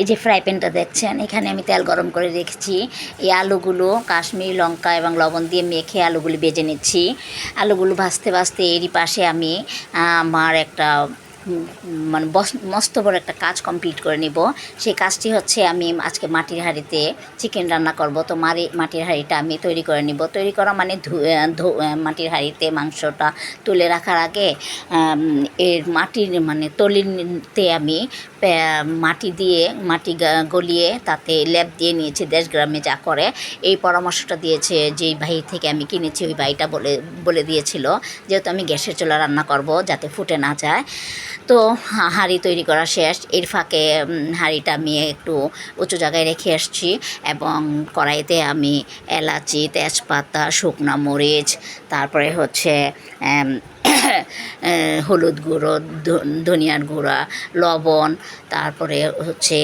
এই যে ফ্রাই প্যানটা দেখছেন, এখানে আমি তেল গরম করে রেখেছি। এই আলুগুলো কাশ্মীরি লঙ্কা এবং লবণ দিয়ে মেখে আলুগুলো বেজে নিচ্ছি। আলুগুলো ভাজতে ভাজতে এরই পাশে আমি আমার একটা মানে মস্ত বড় একটা কাজ কমপ্লিট করে নিব। সেই কাজটি হচ্ছে আমি আজকে মাটির হাঁড়িতে চিকেন রান্না করব। তো মারি, মাটির হাঁড়িটা আমি তৈরি করে নিব। তৈরি করা মানে মাটির হাঁড়িতে মাংসটা তুলে রাখার আগে এর মাটির মানে তলিতে আমি মাটি দিয়ে মাটি গলিয়ে তাতে লেপ দিয়ে নিয়েছি দেশ গ্রামে যা করে। এই পরামর্শটা দিয়েছে যেই ভাই থেকে আমি কিনেছি, ওই ভাইটা বলে বলে দিয়েছিল, যেহেতু আমি গ্যাসের চুলা রান্না করব যাতে ফুটে না যায়। তো হাঁড়ি তৈরি করা শেষ। এর ফাঁকে হাঁড়িটা আমি একটু উঁচু জায়গায় রেখে আসছি এবং কড়াইতে আমি এলাচি, তেজপাতা, শুকনা মরিচ, তারপরে হচ্ছে হলুদ গুঁড়ো ধনিয়ার গুঁড়া, লবণ, তারপরে হচ্ছে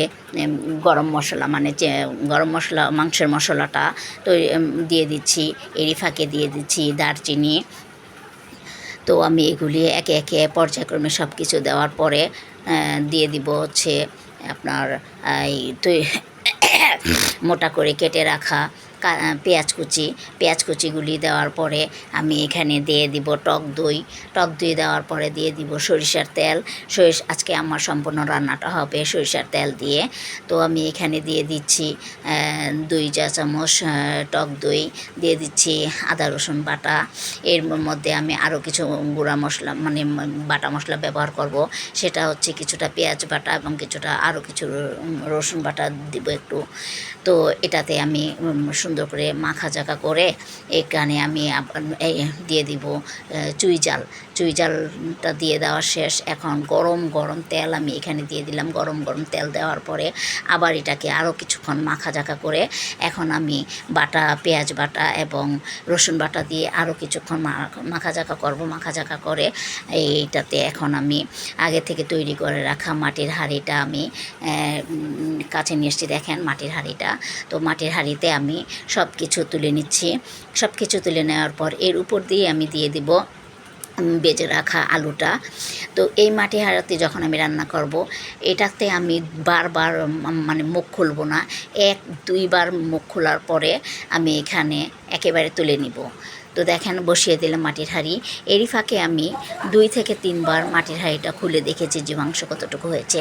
গরম মশলা মানে যে, গরম মশলা, মাংসের মশলাটা তৈরি দিয়ে দিচ্ছি। এরই ফাঁকে দিয়ে দিচ্ছি দারচিনি তো আমি এগুলি একে একে পর্যায়ক্রমে সব কিছু দেওয়ার পরে দিয়ে দিব হচ্ছে আপনার এই মোটা করে কেটে রাখা পেঁয়াজ কুচি। পেঁয়াজ কুচিগুলি দেওয়ার পরে আমি এখানে দিয়ে দিব টক দই। টক দই দেওয়ার পরে দিয়ে দিব সরিষার তেল। সরিষ, আজকে আমার সম্পূর্ণ রান্নাটা হবে সরিষার তেল দিয়ে। তো আমি এখানে দিয়ে দিচ্ছি দুই চা চামচ টক দই। দিয়ে দিচ্ছি আদা, রসুন বাটা। এর মধ্যে আমি আরও কিছু গুঁড়া মশলা মানে বাটা মশলা ব্যবহার করব। সেটা হচ্ছে কিছুটা পেঁয়াজ বাটা এবং কিছুটা আরও কিছু রসুন বাটা দিব একটু। তো এটাতে আমি সুন্দর করে মাখা জাকা করে এখানে আমি দিয়ে দিব চুই জাল চুই জালটা দিয়ে দেওয়া শেষ। এখন গরম গরম তেল আমি এখানে দিয়ে দিলাম। গরম গরম তেল দেওয়ার পরে আবার এটাকে আরও কিছুক্ষণ মাখা জাকা করে এখন আমি বাটা, পেঁয়াজ বাটা এবং রসুন বাটা দিয়ে আরও কিছুক্ষণ মাখা জাকা করব। মাখা জাকা করে এইটাতে এখন আমি আগে থেকে তৈরি করে রাখা মাটির হাঁড়িটা আমি কাছে নিয়ে এসেছি। দেখেন মাটির হাঁড়িটা। তো মাটির হাঁড়িতে আমি সব কিছু তুলে নিচ্ছি। সব কিছু তুলে নেওয়ার পর এর উপর দিয়ে আমি দিয়ে দিব বেজে রাখা আলুটা। তো এই মাটি হাড়াতে যখন আমি রান্না করব, এটাতে আমি বারবার মানে মুখ খুলব না। এক, দুইবার মুখ খোলার পরে আমি এখানে একেবারে তুলে নিব। তো দেখেন, বসিয়ে দিলাম মাটির হাঁড়ি। এরই ফাঁকে আমি দুই থেকে তিনবার মাটির হাঁড়িটা খুলে দেখেছি যে মাংস কতটুকু হয়েছে।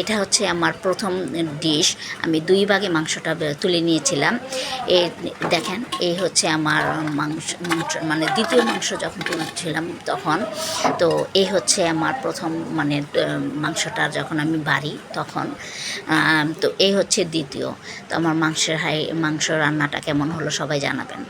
এটা হচ্ছে আমার প্রথম ডিশ। আমি দুই ভাগে মাংসটা তুলে নিয়েছিলাম। এ, দেখেন, এই হচ্ছে আমার মাংস মাংস মানে দ্বিতীয় মাংস যখন তুলছিলাম তখন, তো এই হচ্ছে আমার প্রথম মানে মাংসটা যখন আমি বাড়ি তখন তো এই হচ্ছে দ্বিতীয়। তো আমার মাংসের হাই মাংস রান্নাটা কেমন হলো সবাই জানাবেন।